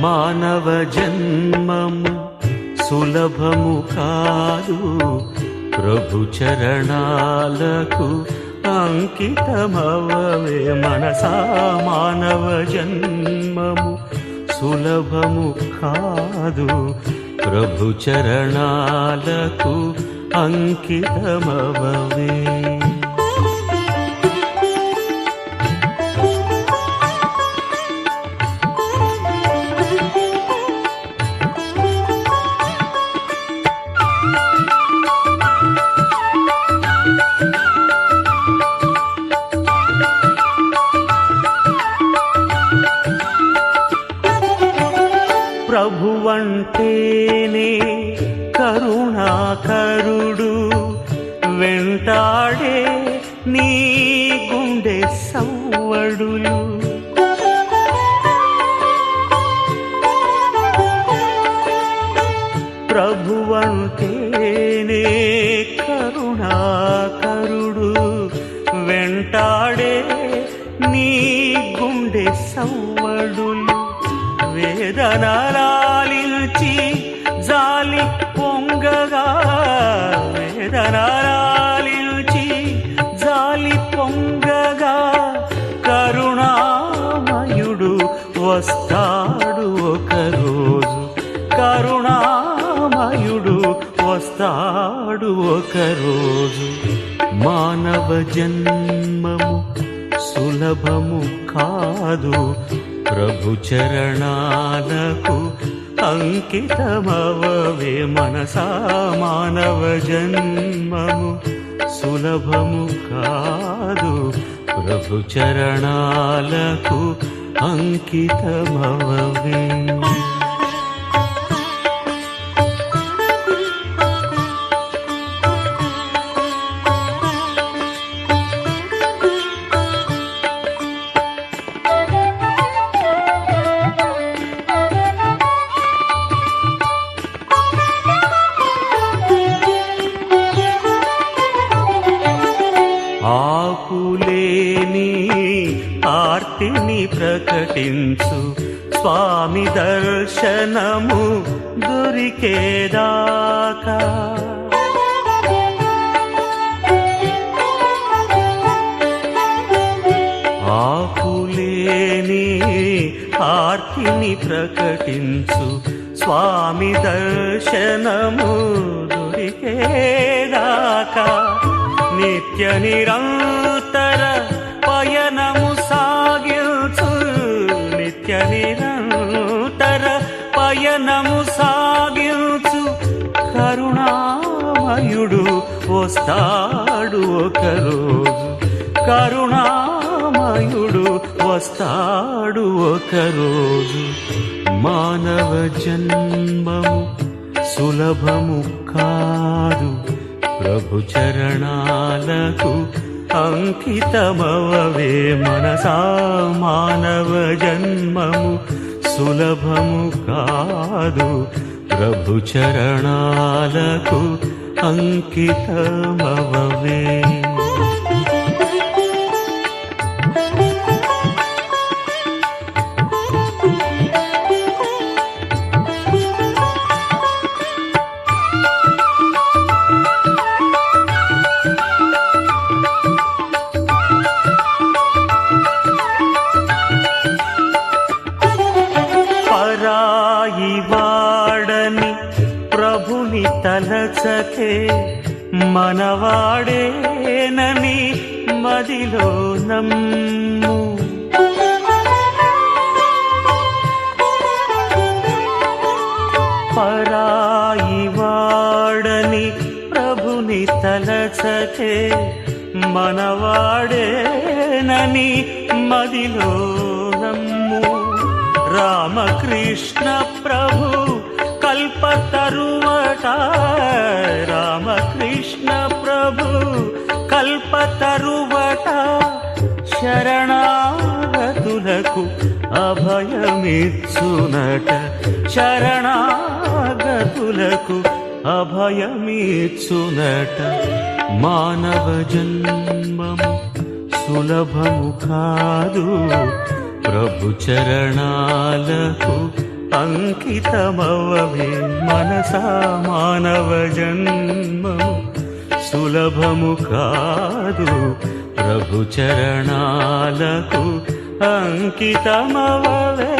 మానవ జన్మము సులభము కాదు. ప్రభు చరణాలకు అంకితమవే మనసా మానవ జన్మము సులభము కాదు. ప్రభు చరణాలకు అంకితమవే ప్రభువంటేనే కరుణాకరుడు వెంటాడే నీ గుండె సవ్వడులు. ప్రభువంతేనే కరుణాకరుడు వెంటాడే నీ గుండె సవ్వడులు. వేదనలాలించి పొంగగా కరుణామయుడు వస్తాడు ఒకరోజు. కరుణామయుడు వస్తాడు ఒకరోజు. మానవ జన్మము సులభము కాదు. ప్రభు చరణాలకు అంకితమవే మనసా మానవ జన్మము. సులభము కాదు. ప్రభు చరణాలకు అంకితమవే ఆకులేని ఆర్తిని ప్రకటించు. స్వామి దర్శనము దొరికేదాకా. ఆకులేని ఆర్తిని ప్రకటించు. స్వామి దర్శనము దొరికేదాకా. నిత్య నిరంతర పయనము సాగించు. నిత్య నిరంతర పయనము సాగించు. కరుణామయుడు వస్తాడు ఒకరోజు. కరుణామయుడు వస్తాడు ఒకరోజు. మానవ జన్మము సులభము కాదు. ప్రభు చరణాలకు అంకితమవే మనసా మానవ జన్మము సులభము కాదు ప్రభు చరణాలకు అంకితమవే పరాయి వాడని ప్రభుని తలచకే మనవాడేనని మదిలో నమ్ము. పరాయి వాడని ప్రభుని తలచకే మనవాడేనని మదిలో రామకృష్ణ ప్రభు కల్పతరువట. రామకృష్ణ ప్రభు కల్పతరువట. శరణాగతులకు అభయమిచ్చునట. శరణాగతులకు అభయమిచ్చునట. మానవ జన్మము సులభము కాదు. ప్రభు చరణాలకు అంకితమవే మనసా మానవ జన్మము. సులభము కాదు ప్రభు చరణాలకు అంకితమవే